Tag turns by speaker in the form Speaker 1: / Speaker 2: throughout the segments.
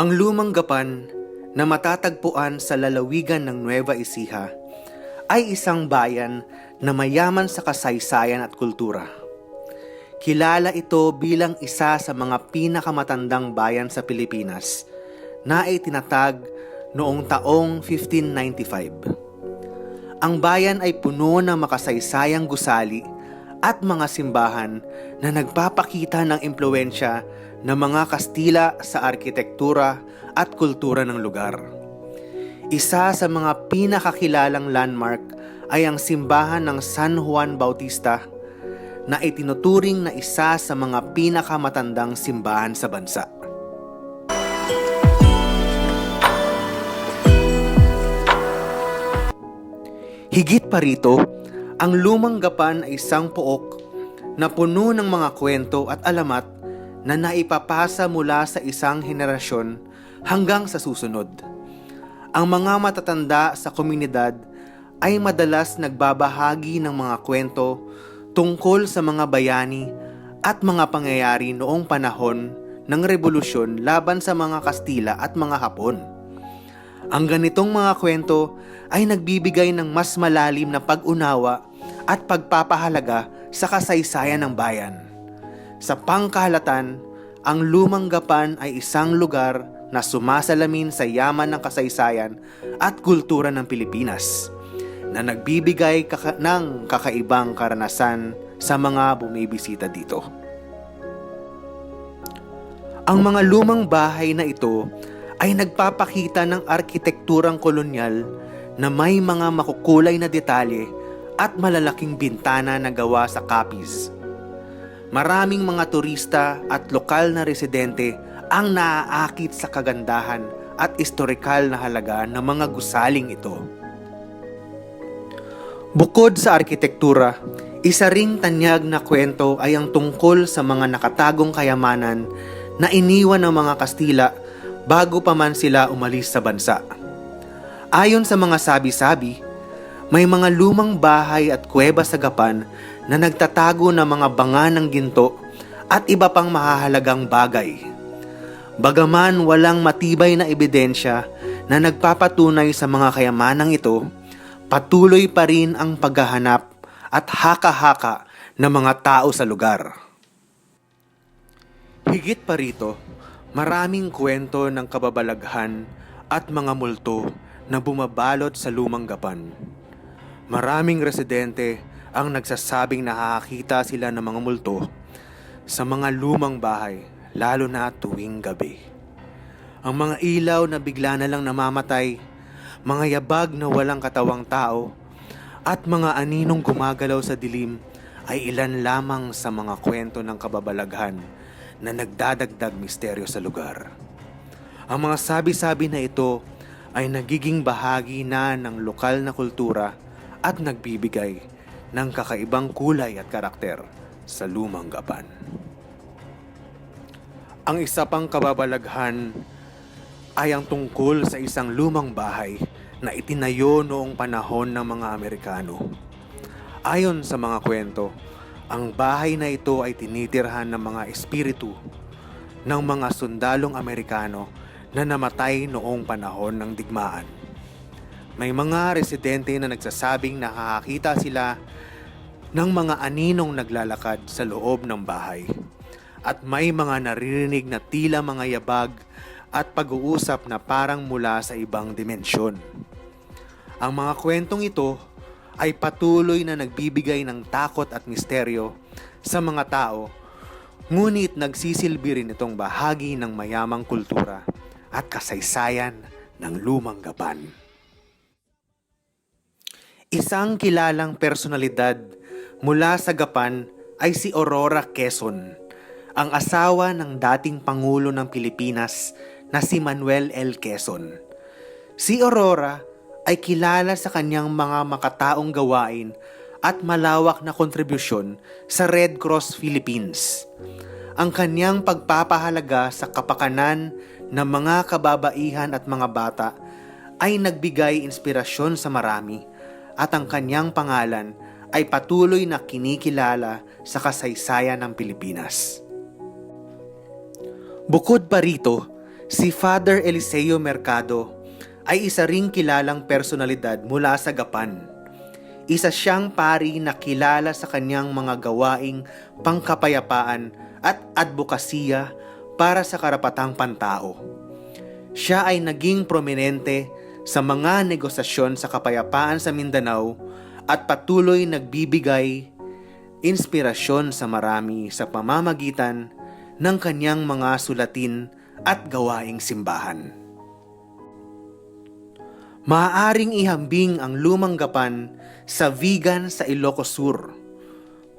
Speaker 1: Ang lumang gapan na matatagpuan sa lalawigan ng Nueva Ecija ay isang bayan na mayaman sa kasaysayan at kultura. Kilala ito bilang isa sa mga pinakamatandang bayan sa Pilipinas na itinatag noong taong 1595. Ang bayan ay puno ng makasaysayang gusali at mga simbahan na nagpapakita ng impluensya ng mga Kastila sa arkitektura at kultura ng lugar. Isa sa mga pinakakilalang landmark ay ang simbahan ng San Juan Bautista na itinuturing na isa sa mga pinakamatandang simbahan sa bansa. Higit pa rito, ang lumang gapan ay isang pook na puno ng mga kwento at alamat na naipapasa mula sa isang henerasyon hanggang sa susunod. Ang mga matatanda sa komunidad ay madalas nagbabahagi ng mga kwento tungkol sa mga bayani at mga pangyayari noong panahon ng revolusyon laban sa mga Kastila at mga Hapon. Ang ganitong mga kwento ay nagbibigay ng mas malalim na pag-unawa at pagpapahalaga sa kasaysayan ng bayan. Sa pangkahalatan, ang Lumang Gapan ay isang lugar na sumasalamin sa yaman ng kasaysayan at kultura ng Pilipinas na nagbibigay kaka- ng kakaibang karanasan sa mga bumibisita dito. Ang mga lumang bahay na ito ay nagpapakita ng arkitekturang kolonyal na may mga makukulay na detalye at malalaking bintana na gawa sa kapis. Maraming mga turista at lokal na residente ang naaakit sa kagandahan at historikal na halaga ng mga gusaling ito. Bukod sa arkitektura, isa ring tanyag na kwento ay ang tungkol sa mga nakatagong kayamanan na iniwan ng mga Kastila bago pa man sila umalis sa bansa. Ayon sa mga sabi-sabi, may mga lumang bahay at kuweba sa Gapan na nagtatago ng mga banga ng ginto at iba pang mahahalagang bagay. Bagaman walang matibay na ebidensya na nagpapatunay sa mga kayamanang ito, patuloy pa rin ang paghahanap at haka-haka ng mga tao sa lugar. Higit pa rito, maraming kwento ng kababalaghan at mga multo na bumabalot sa lumang gapan. Maraming residente ang nagsasabing nakakita sila ng mga multo sa mga lumang bahay, lalo na tuwing gabi. Ang mga ilaw na bigla na lang namamatay, mga yabag na walang katawang tao, at mga aninong gumagalaw sa dilim ay ilan lamang sa mga kwento ng kababalaghan na nagdadagdag misteryo sa lugar. Ang mga sabi-sabi na ito ay nagiging bahagi na ng lokal na kultura at nagbibigay ng kakaibang kulay at karakter sa lumang gapan. Ang isa pang kababalaghan ay ang tungkol sa isang lumang bahay na itinayo noong panahon ng mga Amerikano. Ayon sa mga kwento, ang bahay na ito ay tinitirhan ng mga espiritu ng mga sundalong Amerikano na namatay noong panahon ng digmaan. May mga residente na nagsasabing nakakakita sila ng mga aninong naglalakad sa loob ng bahay. At may mga naririnig na tila mga yabag at pag-uusap na parang mula sa ibang dimensyon. Ang mga kwentong ito ay patuloy na nagbibigay ng takot at misteryo sa mga tao, ngunit nagsisilbi rin itong bahagi ng mayamang kultura at kasaysayan ng lumang gapan. Isang kilalang personalidad mula sa Gapan ay si Aurora Quezon, ang asawa ng dating Pangulo ng Pilipinas na si Manuel L. Quezon. Si Aurora ay kilala sa kanyang mga makataong gawain at malawak na kontribusyon sa Red Cross Philippines. Ang kanyang pagpapahalaga sa kapakanan ng mga kababaihan at mga bata ay nagbigay inspirasyon sa marami at ang kanyang pangalan ay patuloy na kinikilala sa kasaysayan ng Pilipinas. Bukod pa rito, Si Father Eliseo Mercado ay isa ring kilalang personalidad mula sa Gapan. Isa siyang pari na kilala sa kanyang mga gawaing pangkapayapaan at advokasya para sa karapatang pantao. Siya ay naging prominente sa mga negosasyon sa kapayapaan sa Mindanao at patuloy nagbibigay inspirasyon sa marami sa pamamagitan ng kanyang mga sulatin at gawaing simbahan. Maaaring ihambing ang lumang gapan sa vegan sa Ilocos Sur.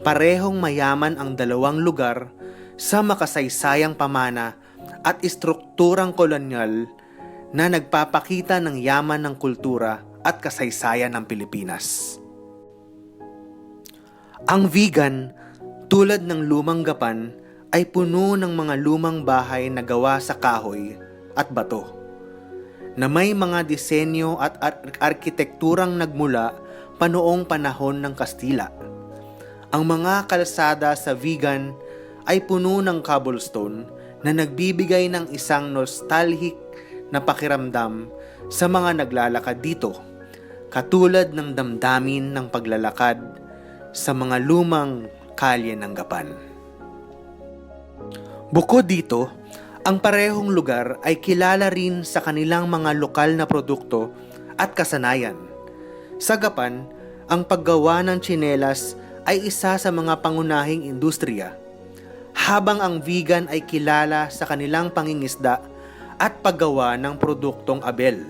Speaker 1: Parehong mayaman ang dalawang lugar sa makasaysayang pamana at istrukturang kolonyal na nagpapakita ng yaman ng kultura at kasaysayan ng Pilipinas. Ang vegan, tulad ng lumang gapan, ay puno ng mga lumang bahay na gawa sa kahoy at bato, na may mga disenyo at ar- arkitekturang nagmula pa noong panahon ng Kastila. Ang mga kalsada sa vegan ay puno ng cobblestone na nagbibigay ng isang nostalgic na pakiramdam sa mga naglalakad dito, katulad ng damdamin ng paglalakad sa mga lumang kalye ng Gapan. Bukod dito, ang parehong lugar ay kilala rin sa kanilang mga lokal na produkto at kasanayan. Sa Gapan, ang paggawa ng tsinelas ay isa sa mga pangunahing industriya, habang ang vegan ay kilala sa kanilang pangingisda at paggawa ng produktong abel.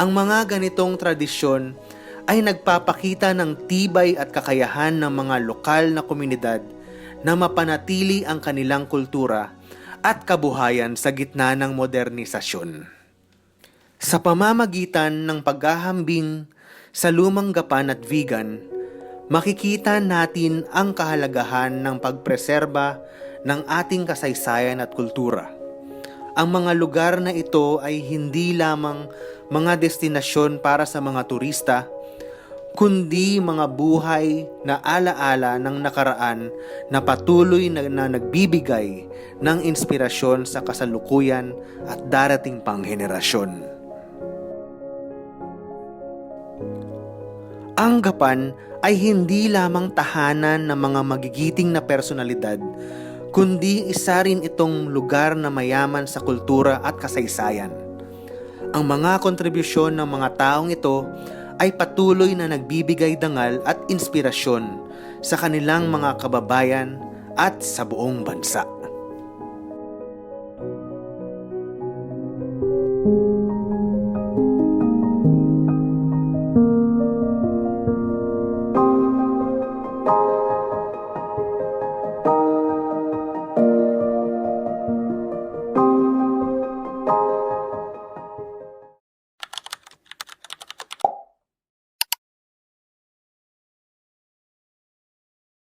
Speaker 1: Ang mga ganitong tradisyon ay nagpapakita ng tibay at kakayahan ng mga lokal na komunidad na mapanatili ang kanilang kultura at kabuhayan sa gitna ng modernisasyon. Sa pamamagitan ng paghahambing sa lumang gapan at vegan, makikita natin ang kahalagahan ng pagpreserba ng ating kasaysayan at kultura. Ang mga lugar na ito ay hindi lamang mga destinasyon para sa mga turista, kundi mga buhay na alaala ng nakaraan na patuloy na, na nagbibigay ng inspirasyon sa kasalukuyan at darating pang henerasyon. Ang Gapan ay hindi lamang tahanan ng mga magigiting na personalidad, kundi isa rin itong lugar na mayaman sa kultura at kasaysayan. Ang mga kontribusyon ng mga taong ito ay patuloy na nagbibigay dangal at inspirasyon sa kanilang mga kababayan at sa buong bansa.